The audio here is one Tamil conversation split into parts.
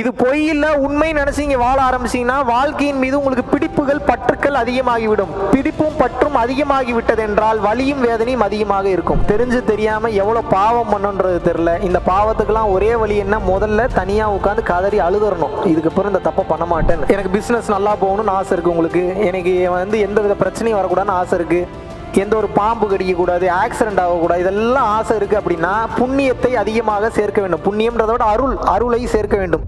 இது பொய் இல்லை உண்மை நினைச்சீங்க வாழ ஆரம்பிச்சீங்கன்னா வாழ்க்கையின் மீது உங்களுக்கு பிடிப்புகள் பற்றுக்கள் அதிகமாகிவிடும். பிடிப்பும் பற்றும் அதிகமாகி விட்டது என்றால் வலியும் வேதனையும் அதிகமாக இருக்கும். தெரிஞ்சு தெரியாம எவ்வளோ பாவம் பண்ணுன்றது தெரியல. இந்த பாவத்துக்கெல்லாம் ஒரே வழி என்ன? முதல்ல தனியா உட்காந்து கதறி அழுதுறணும் இதுக்கு அப்புறம் இந்த தப்பை பண்ண மாட்டேன் எனக்கு பிசினஸ் நல்லா போகணும்னு ஆசை இருக்கு உங்களுக்கு. எனக்கு வந்து எந்த வித பிரச்சனையும் வரக்கூடாதுன்னு ஆசை இருக்கு. எந்த ஒரு பாம்பு கடிக்கக்கூடாது ஆக்சிடென்ட் ஆகக்கூடாது இதெல்லாம் ஆசை இருக்குது அப்படின்னா புண்ணியத்தை அதிகமாக சேர்க்க வேண்டும். புண்ணியம்ன்றதை விட அருள் அருளை சேர்க்க வேண்டும்.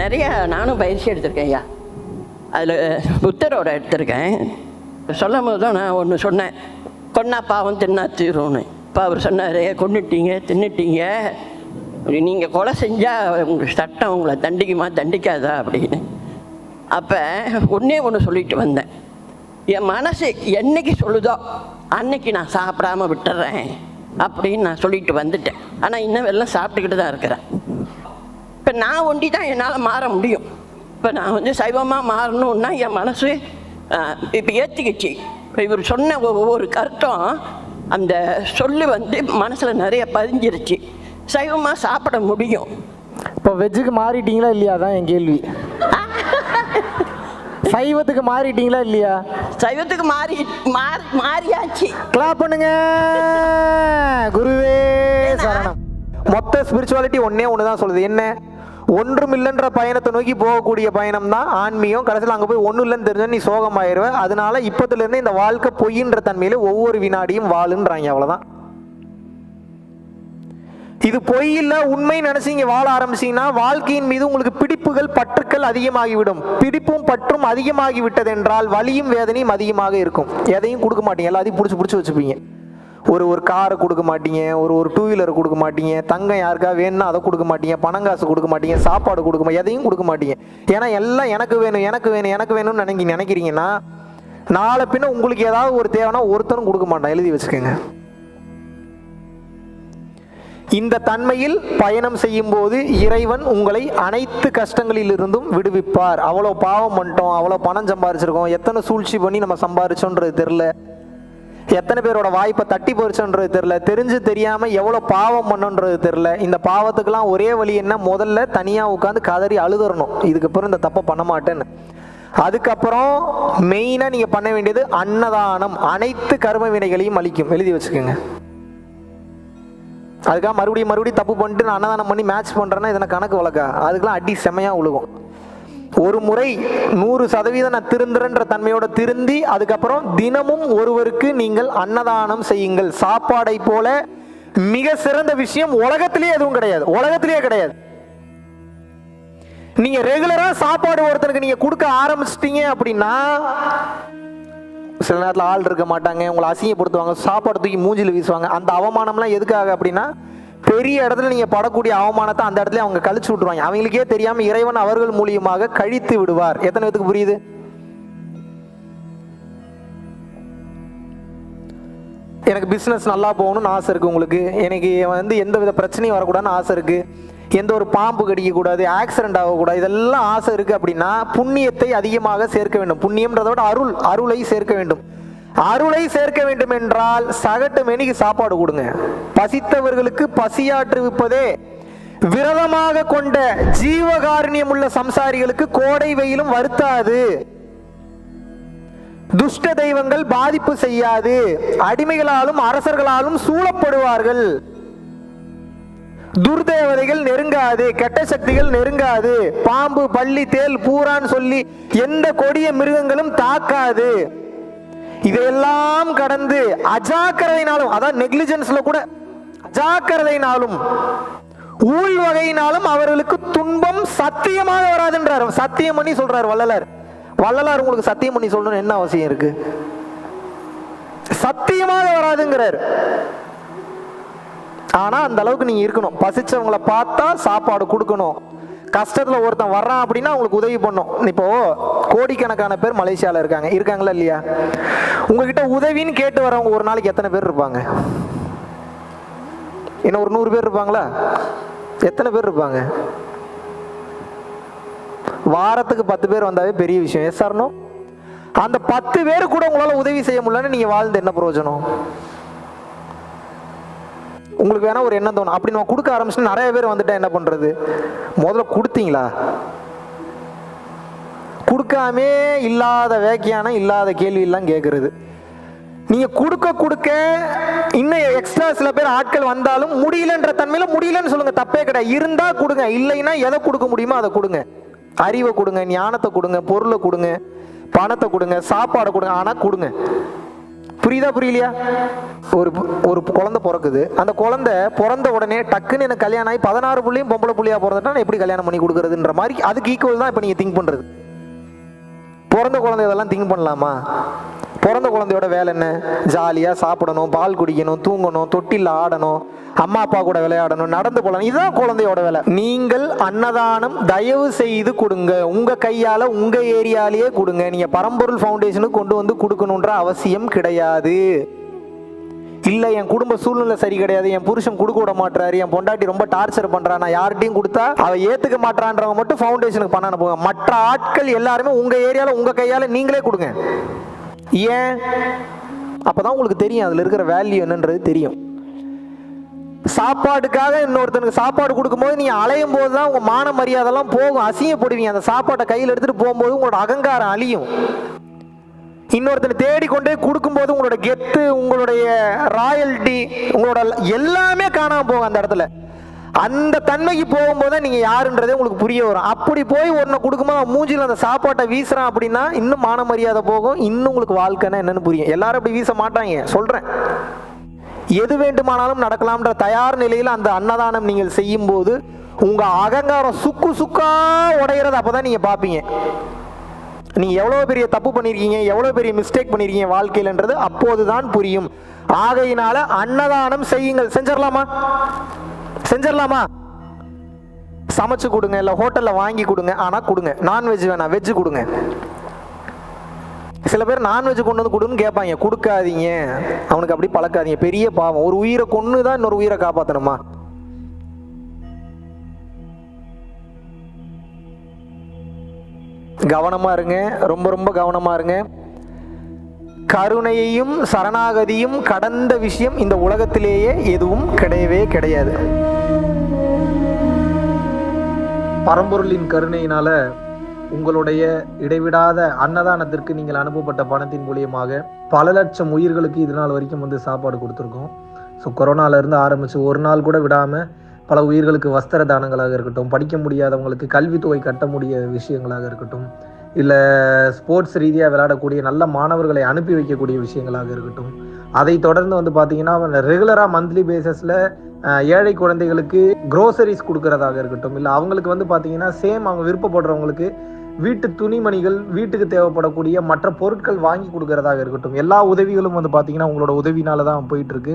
நிறைய நானும் பயிற்சி எடுத்திருக்கேன் ஐயா. அதில் புத்தரோட எடுத்திருக்கேன். சொல்லும் போது தான் நான் ஒன்று சொன்னேன். கொன்னா பாவம் தின்னா தீரும்னு. இப்போ அவர் சொன்னார் கொண்டுட்டீங்க தின்னுட்டீங்க. நீங்கள் கொலை செஞ்சால் உங்கள் சட்டம் உங்களை தண்டிக்குமா தண்டிக்காதா? அப்படின்னு. அப்போ ஒன்றே ஒன்று சொல்லிட்டு வந்தேன். என் மனசு என்னைக்கு சொல்லுதோ அன்னைக்கு நான் சாப்பிடாம விட்டுறேன். அப்படின்னு நான் சொல்லிட்டு வந்துட்டேன். ஆனால் இன்னும் எல்லாம் சாப்பிட்டுக்கிட்டு தான் இருக்கிறேன். இப்போ நான் ஒண்டி தான் என்னால் மாற முடியும். இப்போ நான் வந்து சைவமாக மாறணும்னா என் மனசு இப்போ ஏற்றிக்கிச்சு இப்போ இவர் சொன்ன ஒவ்வொரு கருத்தும் அந்த சொல்லு வந்து மனசில் நிறைய பதிஞ்சிருச்சு. சைவமாக சாப்பிட முடியும். இப்போ வெஜ்ஜுக்கு மாறிட்டீங்களா இல்லையா? தான் என் கேள்வி. சைவத்துக்கு மாறிட்டீங்களா இல்லையா? சைவத்துக்கு மாறி மாறி மாறியாச்சு. கிளாப் பண்ணுங்க. குருவே சரணம். மொத்த ஸ்பிரிச்சுவாலிட்டி ஒன்னே ஒன்று தான் சொல்லுது. என்ன? ஒன்றும் இல்லைன்ற பயணத்தை நோக்கி போகக்கூடிய பயணம் தான் ஆன்மீகம். கடைசியில் அங்கே போய் ஒன்றும் இல்லைன்னு தெரிஞ்சா நீ சோகமாயிருவ. அதனால இப்போத்துலேருந்து இந்த வாழ்க்கை பொய்ன்ற தன்மையில் ஒவ்வொரு வினாடியும் வாழுன்றாங்க அவ்வளோதான் இது பொய் இல்லை உண்மை நினைச்சீங்க வாழ ஆரம்பிச்சீங்கன்னா வாழ்க்கையின் மீது உங்களுக்கு பிடிப்புகள் பற்றுக்கள் அதிகமாகிவிடும். பிடிப்பும் பற்றும் அதிகமாகி விட்டது என்றால் வலியும் வேதனையும் அதிகமாக இருக்கும். எதையும் கொடுக்க மாட்டீங்க. எல்லாத்தையும் பிடிச்சி பிடிச்சி வச்சுப்பீங்க. ஒரு ஒரு காரை கொடுக்க மாட்டீங்க ஒரு ஒரு டூ வீலர் கொடுக்க மாட்டீங்க தங்கம் யாருக்கா வேணும்னா அதை கொடுக்க மாட்டீங்க பணம் காசு கொடுக்க மாட்டீங்க சாப்பாடு கொடுக்க மா- எதையும் கொடுக்க மாட்டீங்க. ஏன்னா எல்லாம் எனக்கு வேணும் எனக்கு வேணும் எனக்கு வேணும்னு நினைக்கி நினைக்கிறீங்கன்னா நாளை பின்ன உங்களுக்கு ஏதாவது ஒரு தேவைன்னா ஒருத்தரும் கொடுக்க மாட்டான் எழுதி வச்சுக்கோங்க. இந்த தன்மையில் பயணம் செய்யும் போது இறைவன் உங்களை அனைத்து கஷ்டங்களிலிருந்தும் விடுவிப்பார். அவ்வளோ பாவம் பண்ணிட்டோம் அவ்வளோ பணம் சம்பாரிச்சிருக்கோம் எத்தனை சூழ்ச்சி பண்ணி நம்ம சம்பாரிச்சோன்றது தெரில எத்தனை பேரோட வாய்ப்பை தட்டி போயிடுச்சுன்றது தெரில தெரிஞ்சு தெரியாமல் எவ்வளோ பாவம் பண்ணுன்றது தெரில இந்த பாவத்துக்கெல்லாம் ஒரே வழி என்ன? முதல்ல தனியாக உட்காந்து கதறி அழுதுறணும். இதுக்கப்புறம் இந்த தப்பை பண்ண மாட்டேன்னு. அதுக்கப்புறம் மெயினாக நீங்கள் பண்ண வேண்டியது அன்னதானம். அனைத்து கர்ம வினைகளையும் அளிக்கும் எழுதி வச்சுக்கோங்க. அதுக்காக மறுபடியும் மறுபடியும் தப்பு பண்ணிட்டு நான் அன்னதானம் பண்ணி மேட்ச் பண்ணுறேன்னா இதனை கணக்கு வழக்கா? அதுக்கெல்லாம் அடி செமையாக உழுகும். ஒரு முறை நூறு சதவீதம் நான் திருந்துறன்ற தன்மையோட திருந்தி அதுக்கப்புறம் தினமும் ஒருவருக்கு நீங்கள் அன்னதானம் செய்யுங்கள். சாப்பாடை போல மிக சிறந்த விஷயம் உலகத்திலேயே எதுவும் கிடையாது. உலகத்திலேயே கிடையாது. நீங்க ரெகுலரா சாப்பாடு ஒருத்தனுக்கு நீங்க கொடுக்க ஆரம்பிச்சிட்டீங்க அப்படின்னா சில நேரத்தில் ஆள் இருக்க மாட்டாங்க உங்களை அசிங்கப்படுத்துவாங்க சாப்பாடு தூக்கி மூஞ்சில் வீசுவாங்க. அந்த அவமானம்லாம் எதுக்காக அப்படின்னா பெரிய இடத்துல நீங்க படக்கூடிய அவமானத்தை அந்த இடத்துல அவங்க கழிச்சு விட்டுருவாங்க. அவங்களுக்கே தெரியாம இறைவன் அவர்கள் மூலியமாக கழித்து விடுவார். எத்தனை பேத்துக்கு புரியுது? எனக்கு பிஸ்னஸ் நல்லா போகணும்னு ஆசை இருக்குது உங்களுக்கு. எனக்கு வந்து எந்த வித பிரச்சனையும் வரக்கூடாதுன்னு ஆசை இருக்குது எந்த ஒரு பாம்பு கடிக்கக்கூடாது ஆக்சிடென்ட் ஆகக்கூடாது இதெல்லாம் ஆசை இருக்குது அப்படின்னா புண்ணியத்தை அதிகமாக சேர்க்க வேண்டும். புண்ணியம்ன்றதை விட அருள் அருளை சேர்க்க வேண்டும். அருளை சேர்க்க வேண்டும் என்றால் சகட்டு மெனிக்கு சாப்பாடு கொடுங்க. பசித்தவர்களுக்கு பசியாற்றுவிப்பதே விரதமாக கொண்ட ஜீவகாருண்யம் உள்ள சம்சாரிகளுக்கு கோடை வெயிலும் வருத்தாது. துஷ்ட தெய்வங்கள் பாதிப்பு செய்யாது. அடிமைகளாலும் அரசர்களாலும் சூழப்படுவார்கள். துர்தேவதைகள் நெருங்காது கெட்ட சக்திகள் நெருங்காது. பாம்பு பள்ளி தேல் பூரான் சொல்லி எந்த கொடிய மிருகங்களும் தாக்காது. இதையெல்லாம் கடந்து அஜாக்கிரதையினாலும் அதான் நெக்லிஜென்ஸ்ல கூட அஜாக்கிரதையினாலும் ஊழ் வகையினாலும் அவர்களுக்கு துன்பம் சத்தியமாக வராதுன்றார். சத்தியம் பண்ணி சொல்றார் வள்ளலார். வள்ளலார் உங்களுக்கு சத்தியம் பண்ணி சொல்லணும்னு என்ன அவசியம் இருக்கு? சத்தியமாக வராதுங்கிறார். ஆனா அந்த அளவுக்கு நீங்க இருக்கணும். பசிச்சவங்கள பார்த்தா சாப்பாடு கொடுக்கணும். கஷ்டத்துல ஒருத்தன் வர்றான் அப்படின்னா அவங்களுக்கு உதவி பண்ணும். இப்போ கோடிக்கணக்கான பேர் மலேசியால இருக்காங்க. இருக்காங்களா இல்லையா? உங்ககிட்ட உதவின்னு கேட்டு வரவங்க ஒரு நாளைக்கு எத்தனை பேர் இருப்பாங்க? இன்னும் ஒரு நூறு பேர் இருப்பாங்களா? எத்தனை பேர் இருப்பாங்க? வாரத்துக்கு பத்து பேர் வந்தாவே பெரிய விஷயம். எஸ் சார்னோ அந்த பத்து பேர் கூட உங்களால உதவி செய்ய முடியலன்னு நீங்க வாழ்ந்து என்ன பிரயோஜனம்? உங்களுக்கு வேணா ஒரு எண்ணம் தோணும். அப்படி நம்ம கொடுக்க ஆரம்பிச்சு நிறைய பேர் வந்துட்டா என்ன பண்றது? முதல்ல கொடுத்தீங்களா? கொடுக்காமே இல்லாத வேக்கியானம் இல்லாத கேள்வி எல்லாம் கேட்கறது நீங்க கொடுக்க கொடுக்க இன்னும் எக்ஸ்ட்ரா சில பேர் ஆட்கள் வந்தாலும் முடியலன்ற தன்மையில் முடியலன்னு சொல்லுங்க தப்பே கிடையாது. இருந்தா கொடுங்க இல்லைன்னா எதை கொடுக்க முடியுமோ அதை கொடுங்க. அறிவை கொடுங்க ஞானத்தை கொடுங்க பொருளை கொடுங்க பணத்தை கொடுங்க சாப்பாடை கொடுங்க ஆனால் கொடுங்க. புரியுதா புரியலையா? ஒரு ஒரு குழந்தை பிறக்குது. அந்த குழந்தை பிறந்த உடனே டக்குன்னு எனக்கு கல்யாணம் ஆகி பதினாறு புள்ளியும் பொம்பளை புள்ளையா பிறந்துட்டா நான் எப்படி கல்யாணம் பண்ணி கொடுக்குறதுன்ற மாதிரி அதுக்கு ஈக்குவல் தான் இப்போ நீங்க திங்க் பண்றது. பிறந்த குழந்தை இதெல்லாம் திங்க் பண்ணலாமா? பிறந்த குழந்தையோட வேலை என்ன? ஜாலியாக சாப்பிடணும் பால் குடிக்கணும் தூங்கணும் தொட்டில் ஆடணும் அம்மா அப்பா கூட விளையாடணும் நடந்து போகலாம் இதுதான் குழந்தையோட வேலை. நீங்கள் அன்னதானம் தயவு செய்து கொடுங்க. உங்கள் கையால் உங்கள் ஏரியாலேயே கொடுங்க. நீங்கள் பரம்பொருள் ஃபவுண்டேஷனுக்கு கொண்டு வந்து கொடுக்கணுன்ற அவசியம் கிடையாது. இல்லை என் குடும்ப சூழ்நிலை சரி கிடையாது என் புருஷன் கொடுக்க விட மாட்டாரு என் பொண்டாட்டி ரொம்ப டார்ச்சர் பண்றா நான் யார்கிட்டையும் கொடுத்தா அவ ஏத்துக்க மாட்டான்றவங்க மட்டும் ஃபவுண்டேஷனுக்கு பண்ண போங்க மற்ற ஆட்கள் எல்லாருமே உங்க ஏரியால உங்க கையால நீங்களே கொடுங்க. ஏன்? அப்பதான் உங்களுக்கு தெரியும் அதுல இருக்கிற வேல்யூ என்னன்றது தெரியும். சாப்பாடுக்காக இன்னொருத்தனுக்கு சாப்பாடு கொடுக்கும்போது நீங்கள் அலையும் போது தான் உங்க மான மரியாதைலாம் போகும். அசிங்கப்படுவீங்க. அந்த சாப்பாட்டை கையில் எடுத்துட்டு போகும்போது உங்களோட அகங்காரம் அழியும். இன்னொருத்தனை தேடிக்கொண்டே கொடுக்கும்போது உங்களோட கெத்து உங்களுடைய ராயல்ட்டி உங்களோட எல்லாமே காணாமல் போகும் அந்த இடத்துல. அந்த தன்மைக்கு போகும்போது தான் நீங்க யாருன்றதே உங்களுக்கு புரிய வரும். அப்படி போய் ஒன்று கொடுக்கும்போது அவன் மூஞ்சில அந்த சாப்பாட்டை வீசுறான் அப்படின்னா இன்னும் மான மரியாதை போகும் இன்னும் உங்களுக்கு வாழ்க்கைன்னா என்னன்னு புரியும். எல்லாரும் அப்படி வீச மாட்டாங்க சொல்றேன். எது வேண்டுமானாலும் நடக்கலாம்ன்ற தயார் நிலையில் அந்த அன்னதானம் நீங்கள் செய்யும் போது உங்க அகங்காரம் சுக்கு சுக்கா உடையிறது அப்பதான் நீங்க பாப்பீங்க நீங்கள் எவ்வளோ பெரிய தப்பு பண்ணியிருக்கீங்க எவ்வளோ பெரிய மிஸ்டேக் பண்ணியிருக்கீங்க வாழ்க்கையிலன்றது அப்போதுதான் புரியும். ஆகையினால அன்னதானம் செய்யுங்கள். செஞ்சிடலாமா செஞ்சிடலாமா சமைச்சு கொடுங்க இல்லை ஹோட்டலில் வாங்கி கொடுங்க. ஆனால் கொடுங்க. நான்வெஜ் வேணாம். வெஜ்ஜு கொடுங்க. சில பேர் நான்வெஜ் கொண்டு வந்து கொடுன்னு கேட்பாங்க. கொடுக்காதீங்க. அவனுக்கு அப்படி பழக்காதீங்க. பெரிய பாவம். ஒரு உயிரை கொன்று தான் இன்னொரு உயிரை காப்பாற்றணுமா கவனமாக இருங்க. ரொம்ப ரொம்ப கவனமாக இருங்க. கருணையையும் சரணாகதியும் கடந்த விஷயம் இந்த உலகத்திலேயே எதுவும் கிடையவே கிடையாது. பரம்பொருளின் கருணையினால உங்களுடைய இடைவிடாத அன்னதானத்திற்கு நீங்கள் அனுப்பப்பட்ட பணத்தின் மூலியமாக பல லட்சம் உயிர்களுக்கு இது நாள் வரைக்கும் வந்து சாப்பாடு கொடுத்துருக்கோம். ஸோ கொரோனாவிலேருந்து இருந்து ஒரு நாள் கூட விடாமல் பல உயிர்களுக்கு வஸ்திர தானங்களாக இருக்கட்டும் படிக்க முடியாதவங்களுக்கு கல்வித்தொகை கட்ட முடிய விஷயங்களாக இருக்கட்டும் இல்லை ஸ்போர்ட்ஸ் ரீதியாக விளையாடக்கூடிய நல்ல மாணவர்களை அனுப்பி வைக்கக்கூடிய விஷயங்களாக இருக்கட்டும். அதை தொடர்ந்து வந்து பார்த்தீங்கன்னா ரெகுலராக மந்த்லி பேசிஸில் ஏழை குழந்தைகளுக்கு க்ரோசரிஸ் கொடுக்கறதாக இருக்கட்டும் இல்லை அவங்களுக்கு வந்து பார்த்தீங்கன்னா சேம் அவங்க விருப்பப்படுறவங்களுக்கு வீட்டு துணிமணிகள் வீட்டுக்கு தேவைப்படக்கூடிய மற்ற பொருட்கள் வாங்கி கொடுக்கறதாக இருக்கட்டும். எல்லா உதவிகளும் வந்து பார்த்தீங்கன்னா உங்களோட உதவினால தான் போயிட்டுருக்கு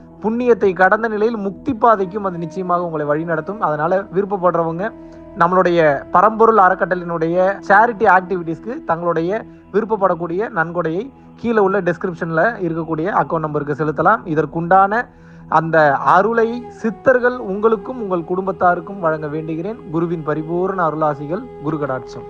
புண்ணியத்தை கடந்த நிலையில் முக்தி பாதைக்கும் அது நிச்சயமாக உங்களை வழிநடத்தும் அதனால விருப்பப்படுறவங்க நம்மளுடைய பரம்பொருள் அறக்கட்டளினுடைய சேரிட்டி ஆக்டிவிட்டீஸ்க்கு தங்களுடைய விருப்பப்படக்கூடிய நன்கொடையை கீழே உள்ள டிஸ்கிரிப்ஷனில் இருக்கக்கூடிய அக்கௌண்ட் நம்பருக்கு செலுத்தலாம். இதற்குண்டான அந்த அருளை சித்தர்கள் உங்களுக்கும் உங்கள் குடும்பத்தாருக்கும் வழங்க வேண்டுகிறேன். குருவின் பரிபூர்ண அருளாசிகள் குரு கடாட்சம்